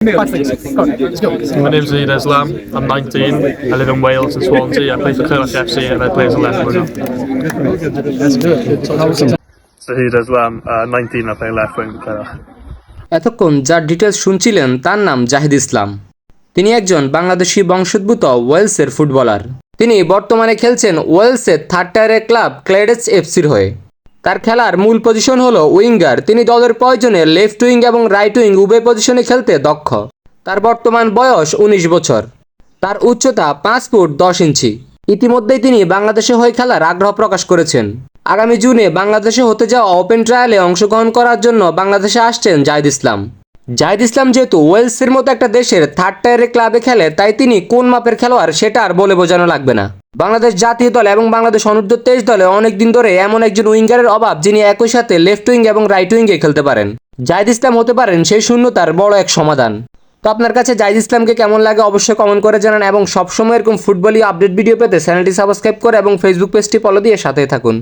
Five things. Go on, let's go. My name's Zaid Islam. I'm 19. I live in Wales in Swansea. I play for Clydach FC and I play as a left winger. Zaid Islam, uh, 19. I play left wing for. এতক্ষণ যার details শুনছিলেন তার নাম জাহিদ ইসলাম তিনি একজন বাংলাদেশি বংশোদ্ভূত ওয়েলসের footballer তিনি বর্তমানে খেলছেন ওয়েলসের থার্ড টায়ারের ক্লাব ক্লেডেস এফসির হয়ে তার খেলার মূল পজিশন হলো উইঙ্গার। তিনি দলের প্রয়োজনে লেফট উইং এবং রাইট উইং উভয় পজিশনে খেলতে দক্ষ। তার বর্তমান বয়স উনিশ বছর। তার উচ্চতা পাঁচ ফুট দশ ইঞ্চি। ইতিমধ্যেই তিনি বাংলাদেশে হয়ে খেলার আগ্রহ প্রকাশ করেছেন। আগামী জুনে বাংলাদেশে হতে যাওয়া ওপেন ট্রায়ালে অংশগ্রহণ করার জন্য বাংলাদেশে আসছেন জাহিদ ইসলাম। জাহিদ ইসলাম যেহেতু ওয়েলসের মতো একটা দেশের থার্ড টায়ারের ক্লাবে খেলে, তাই তিনি কোন মাপের খেলোয়াড় সেটা আর বলে বোঝানো লাগবে না। বাংলাদেশ জাতীয় দল এবং বাংলাদেশ অনূর্ধ্ব তেইশ দলে অনেকদিন ধরে এমন একজন উইঙ্গারের অভাব যিনি একই সাথে লেফট উইং এবং রাইট উইঙ্গে খেলতে পারেন। জাহিদ ইসলাম হতে পারেন সেই শূন্যতার বড় এক সমাধান। তো আপনার কাছে জাহিদ ইসলামকে কেমন লাগে অবশ্যই কমেন্ট করে জানান এবং সবসময় এরকম ফুটবলীয় আপডেট ভিডিও পেতে চ্যানেলটি সাবস্ক্রাইব করে এবং ফেসবুক পেজটি ফলো দিয়ে সাথে থাকুন।